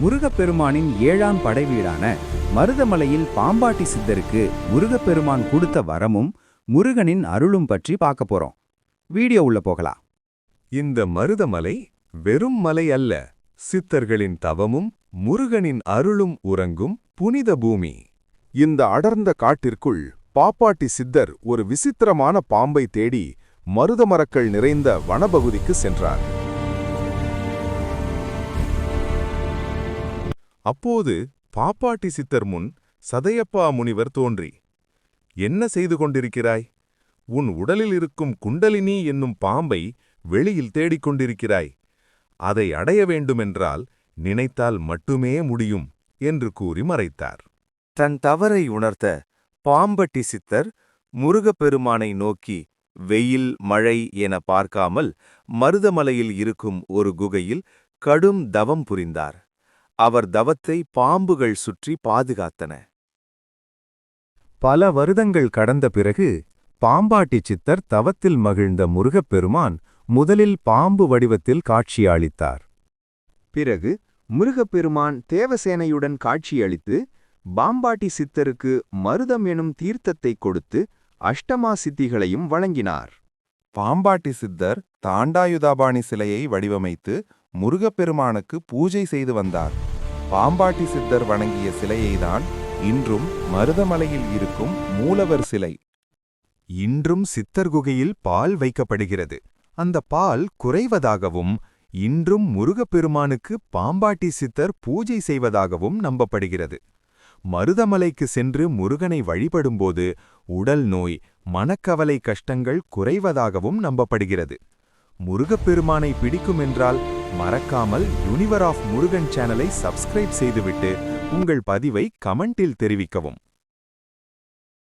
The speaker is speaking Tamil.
முருகப்பெருமானின் ஏழாம் படைவீடான மருதமலையில் பாம்பாட்டி சித்தருக்கு முருகப்பெருமான் கொடுத்த வரமும் முருகனின் அருளும் பற்றி பார்க்க போறோம். வீடியோ உள்ள போகலாம். இந்த மருதமலை வெறும் மலை அல்ல சித்தர்களின் தவமும் முருகனின் அருளும் உறங்கும் புனித பூமி. இந்த அடர்ந்த காட்டிற்குள் பாப்பாட்டி சித்தர் ஒரு விசித்திரமான பாம்பை தேடி மருதமரக்கள் நிறைந்த வனப்பகுதிக்கு சென்றார். அப்போது பாப்பாட்டி சித்தர் முன் சதையப்பா முனிவர் தோன்றி என்ன செய்து கொண்டிருக்கிறாய்? உன் உடலில் இருக்கும் குண்டலினி என்னும் பாம்பை வெளியில் தேடிக் கொண்டிருக்கிறாய். அதை அடைய வேண்டுமென்றால் நினைத்தால் மட்டுமே முடியும் என்று கூறி மறைத்தார். தன் தவறை உணர்த்த பாம்பட்டி சித்தர் முருகப்பெருமானை நோக்கி வெயில் மழை என பார்க்காமல் மருதமலையில் இருக்கும் ஒரு குகையில் கடும் தவம் புரிந்தார். அவர் தவத்தை பாம்புகள் சுற்றி பாதுகாத்தன. பல வருடங்கள் கடந்த பிறகு பாம்பாட்டி சித்தர் தவத்தில் மகிழ்ந்த முருகப்பெருமான் முதலில் பாம்பு வடிவத்தில் காட்சியளித்தார். பிறகு முருகப்பெருமான் தேவசேனையுடன் காட்சியளித்து பாம்பாட்டி சித்தருக்கு மருதம் எனும் தீர்த்தத்தை கொடுத்து அஷ்டமா சித்திகளையும் வழங்கினார். பாம்பாட்டி சித்தர் தாண்டாயுதாபாணி சிலையை வடிவமைத்து முருகப்பெருமானுக்கு பூஜை செய்து வந்தார். பாம்பாட்டி சித்தர் வணங்கிய சிலையைதான் இன்றும் மருதமலையில் இருக்கும் மூலவர் சிலை. இன்றும் சித்தர் குகையில் பால் வைக்கப்படுகிறது. அந்த பால் குறைவதாகவும் இன்றும் முருகப்பெருமானுக்கு பாம்பாட்டி சித்தர் பூஜை செய்வதாகவும் நம்பப்படுகிறது. மருதமலைக்கு சென்று முருகனை வழிபடும்போது உடல் நோய் மனக்கவலை கஷ்டங்கள் குறைவதாகவும் நம்பப்படுகிறது. முருகப்பெருமானை பிடிக்குமென்றால் மறக்காமல் யுனிவர் ஆஃப் முருகன் சேனலை சப்ஸ்கிரைப் செய்துவிட்டு உங்கள் பதிவை கமெண்டில் தெரிவிக்கவும்.